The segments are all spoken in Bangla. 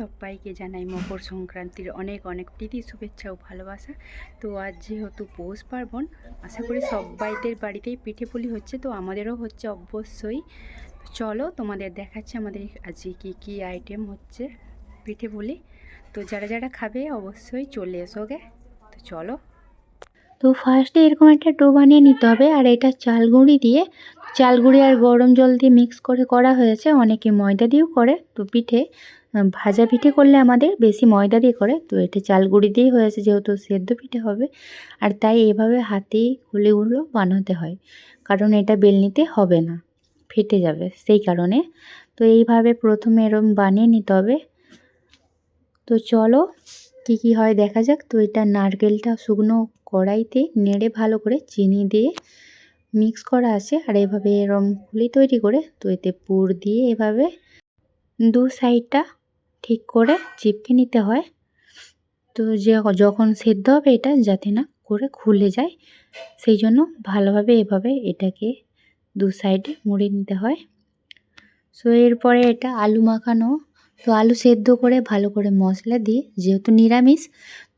সবাইকে জানাই মকর সংক্রান্তির অনেক অনেক প্রীতি, শুভেচ্ছা ও ভালোবাসা। তো আজ যেহেতু পৌষ পার্বণ, আশা করি সবাইদের বাড়িতেই পিঠে পুলি হচ্ছে, তো আমাদেরও হচ্ছে অবশ্যই। চলো তোমাদের দেখাচ্ছে আমাদের আজকে কী কী আইটেম হচ্ছে পিঠে পুলি। তো যারা যারা খাবে অবশ্যই চলে এসো গে তো চলো। তো ফার্স্টে এরকম একটা ডো বানিয়ে নিতে হবে, আর এটা চাল গুঁড়ি দিয়ে। চাল গুঁড়ি আর গরম জল দিয়ে মিক্স করে করা হয়েছে, অনেকে ময়দা দিয়েও করে, তো পিঠে। ভাজা পিঠে করলে আমাদের বেশি ময়দা দিয়ে করে, তো এটা চাল গুঁড়ি দিয়েই হয়েছে যেহেতু সেদ্ধ পিঠে হবে। আর তাই এভাবে হাতেই গুলিগুলো বানাতে হয়, কারণ এটা বেলনিতে হবে না, ফেটে যাবে সেই কারণে। তো এইভাবে প্রথমে এরম বানিয়ে নিতে হবে। তো চলো, কী কী হয় দেখা যাক। তো এটা নারকেলটা শুকনো কড়াইতে নেড়ে ভালো করে চিনি দিয়ে মিক্স করা আছে, আর এভাবে এরম পুলি তৈরি করে, তো এতে পুর দিয়ে এভাবে দু সাইডটা ঠিক করে চিপকে নিতে হয়। তো যে যখন সেদ্ধ হবে এটা যাতে না করে খুলে যায়, সেই জন্য ভালোভাবে এভাবে এটাকে দু সাইডে মুড়ে নিতে হয়। সো এরপরে এটা আলু মাখানো। তো আলু সেদ্ধ করে ভালো করে মশলা দিয়ে, যেহেতু নিরামিষ,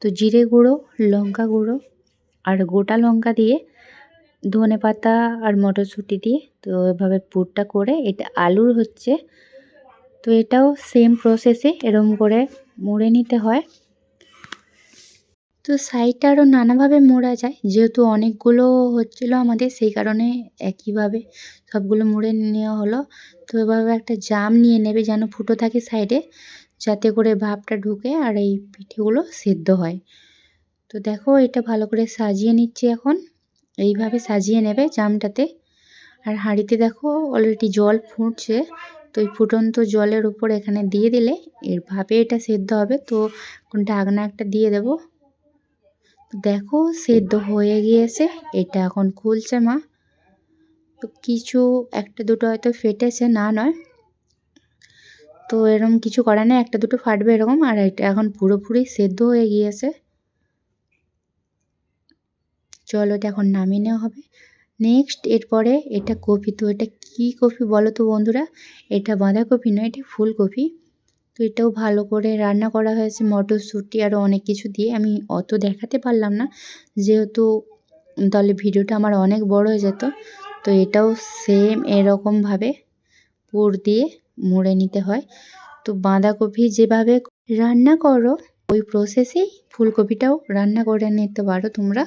তো জিরে গুঁড়ো, লঙ্কা গুঁড়ো আর গোটা লঙ্কা দিয়ে ধনে পাতা আর মটরশুঁটি দিয়ে, তো এভাবে পুরটা করে এটা আলুর হচ্ছে তো এটাও সেম প্রসেসে এরম করে মুড়ে নিতে হয়। তো সাইডটা আরও নানাভাবে মোড়া যায়, যেহেতু অনেকগুলো হচ্ছিল আমাদের, সেই কারণে একইভাবে সবগুলো মুড়ে নেওয়া হলো। তো এভাবে একটা জাম নিয়ে নেবে যেন ফুটো থাকে সাইডে যাতে করে ভাপটা ঢুকে আর এই পিঠেগুলো সেদ্ধ হয়। তো দেখো এটা ভালো করে সাজিয়ে নিচ্ছি এখন। এইভাবে সাজিয়ে নেবে জামটাতে। আর হাঁড়িতে দেখো অলরেডি জল ফুটছে। তো এই ফুটন্ত জলের উপর এখানে দিয়ে দিলে এর ভাবে এটা সেদ্ধ হবে। তো ঢাকনা একটা দিয়ে দেব। দেখো সেদ্ধ হয়ে গিয়েছে। এটা এখন খুলছে মা। তো কিছু একটা দুটো হয়তো ফেটেছে, না নয়। তো এরকম কিছু করার নেই, একটা দুটো ফাটবে এরকম। আর এটা এখন পুরোপুরি সেদ্ধ হয়ে গিয়েছে। চলো এটা এখন নামিয়ে নেওয়া হবে। নেক্সট এরপরে এটা কপি, তো এটা কি কপি বলো তো বন্ধুরা? এটা বাঁধাকপি নয়, এটা ফুলকপি। তো এটাও ভালো করে রান্না করা হয়েছে, মটরশুঁটি আরও অনেক কিছু দিয়ে। আমি অত দেখাতে পারলাম না, যেহেতু তাহলে ভিডিওটা আমার অনেক বড় হয়ে যেত। তো এটাও সেম এরকমভাবে পুর দিয়ে মুড়ে নিতে হয়। তো বাঁধাকপি যেভাবে রান্না করো, ওই প্রসেসেই ফুলকপিটাও রান্না করে নিতে পারো তোমরা।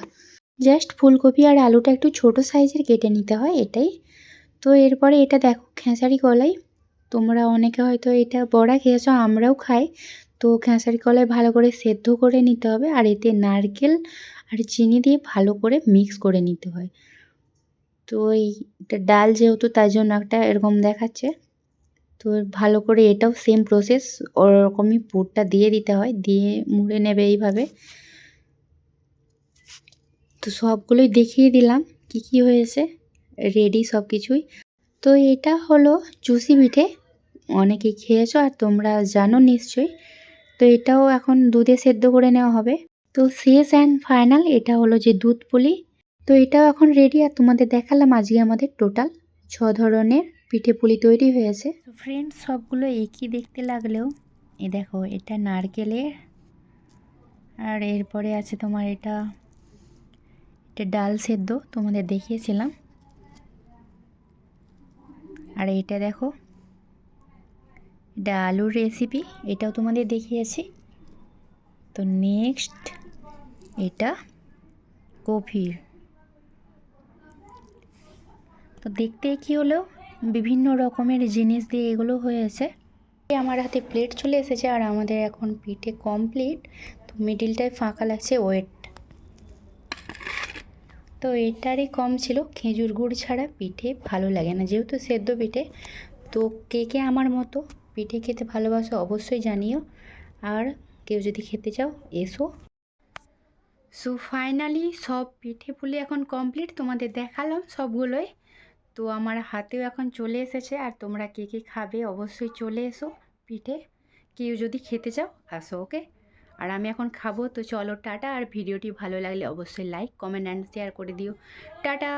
জাস্ট ফুলকপি আর আলুটা একটু ছোট সাইজের কেটে নিতে হয় এটাই। তো এরপরে এটা দেখো খেসারি কলাই। তোমরা অনেকে হয়তো এটা বড়া খেয়েছো, আমরাও খাই। তো খেসারি কলাই ভালো করে সেদ্ধ করে নিতে হবে আর এতে নারকেল আর চিনি দিয়ে ভালো করে মিক্স করে নিতে হয়। তো এইটা ডাল যেহেতু তাই জন্য একটা এরকম দেখাচ্ছে। তো ভালো করে এটাও সেম প্রসেস ওরকমই পুরটা দিয়ে দিতে হয়, দিয়ে মুড়ে নেবে এইভাবে। তো সবগুলোই দেখিয়ে দিলাম কি কি হয়েছে রেডি সব কিছুই তো এটা হলো চুষি পিঠে অনেকেই খেয়েছো আর তোমরা জানো নিশ্চয়ই। তো এটাও এখন দুধে সেদ্ধ করে নেওয়া হবে। তো শেষ অ্যান্ড ফাইনাল এটা হলো যে দুধ পুলি। তো এটাও এখন রেডি আর তোমাদের দেখালাম আজকে আমাদের টোটাল ছ ধরনের পিঠে পুলি তৈরি হয়েছে। তো ফ্রেন্ডস সবগুলো একই দেখতে লাগলেও এ দেখো এটা নারকেলের, আর এরপরে আছে তোমার এটা এটা ডাল সেদ্ধ তোমাদের দেখিয়েছিলাম। আর এটা দেখো, এটা আলুর রেসিপি এটাও তোমাদের দেখিয়েছি। তো নেক্সট এটা কফির। তো দেখতে কি হলো, বিভিন্ন রকমের জিনিস দিয়ে এগুলো হয়েছে। আমার হাতে প্লেট চলে এসেছে আর আমাদের এখন পিঠে কমপ্লিট তো মিডিলটায় ফাঁকা লাগছে ওয়েট তো এটারই কম ছিল। খেজুর গুড় ছাড়া পিঠে ভালো লাগে না। যেহেতু সেদ্ধ পিঠে, তো কে কে আমার মতো পিঠে খেতে ভালোবাসো অবশ্যই জানিও। আর কেউ যদি খেতে চাও, এসো। সো ফাইনালি সব পিঠে পুলি এখন কমপ্লিট তোমাদের দেখালাম সবগুলোই। তো আমার হাতেও এখন চলে এসেছে। আর তোমরা কে কে খাবে অবশ্যই চলে এসো পিঠে। কেউ যদি খেতে চাও, আসো ওকে আর আমি এখন খাব, তো চলো টাটা। আর ভিডিওটি ভালো লাগলে অবশ্যই লাইক কমেন্ট অ্যান্ড শেয়ার করে দিও। টাটা!